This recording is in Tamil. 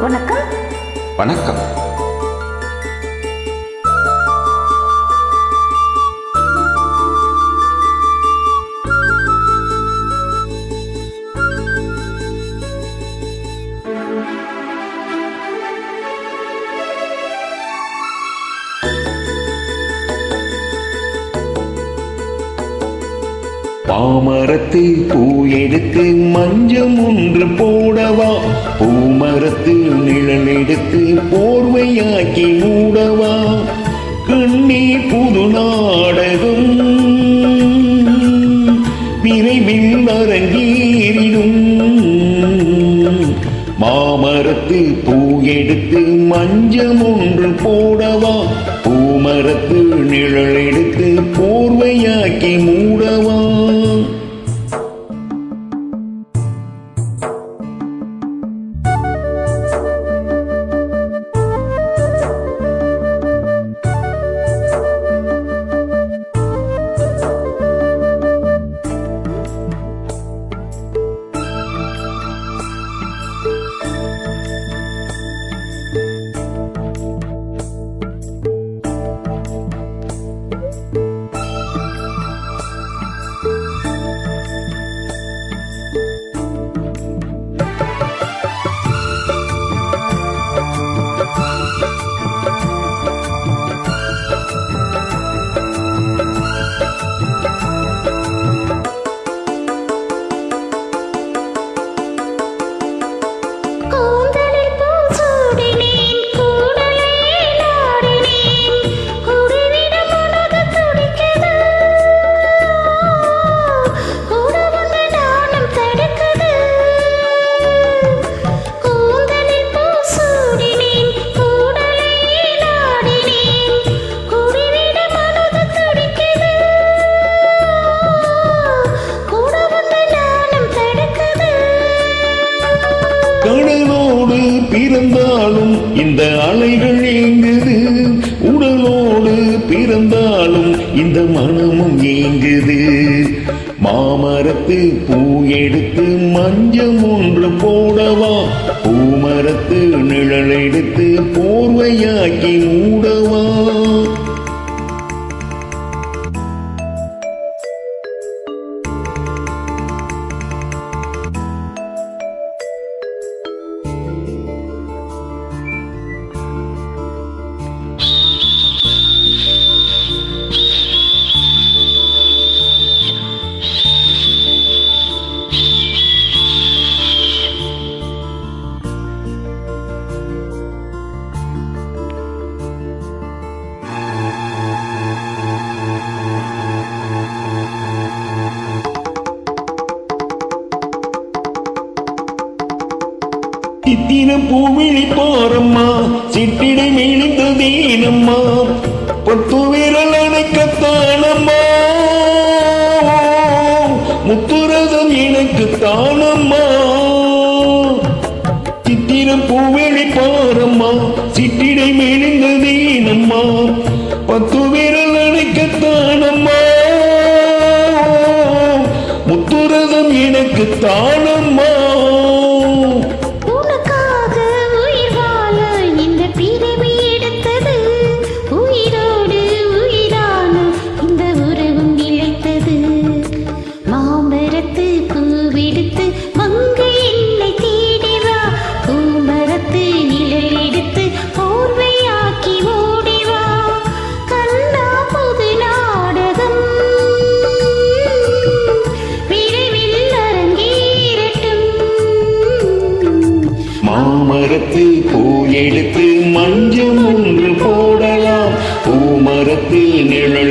வணக்கம். வணக்கம். பாமரத்தில் பூ எடுத்து மஞ்சம் ஒன்று போடவா? பூமரத்தில் நிழல் எடுத்து போர்வையாக்கி மூடவா? கண்ணீர் புது நாடகம் விரைவில் அரங்கேறிடும். மாமரத்து பூ எடுத்து மஞ்சம் ஒன்று போடவா? பூமரத்து நிழல் எடுத்து போர்வையாக்கி மூட こ பிறந்தாலும் இந்த அலைகள் ஏங்குது உடலோடு பிறந்தாலும் இந்த மனமும் ஏங்குது மாமரத்து பூ எடுத்து மஞ்சம் ஒன்று போடவா? பூமரத்து நிழல் எடுத்து போர்வையாக்கி மூடவா? சித்திர பூவிழி போறம்மா சிட்டிடை மிழிந்து தீனம்மா பத்து விரல் அணைக்கத்தானம்மா முத்துரதம் எனக்கு தானம்மா. சித்திரம் பூவிழி போறம்மா சிட்டிடை மிழிந்து தீனம்மா பத்து விரல் அணைக்கத்தானம்மா முத்துரதம் எனக்கு தானம் மாமரத்து பூ எடுத்து மஞ்சள் ஒன்று போடலாம். பூமரத்தில் நிழல்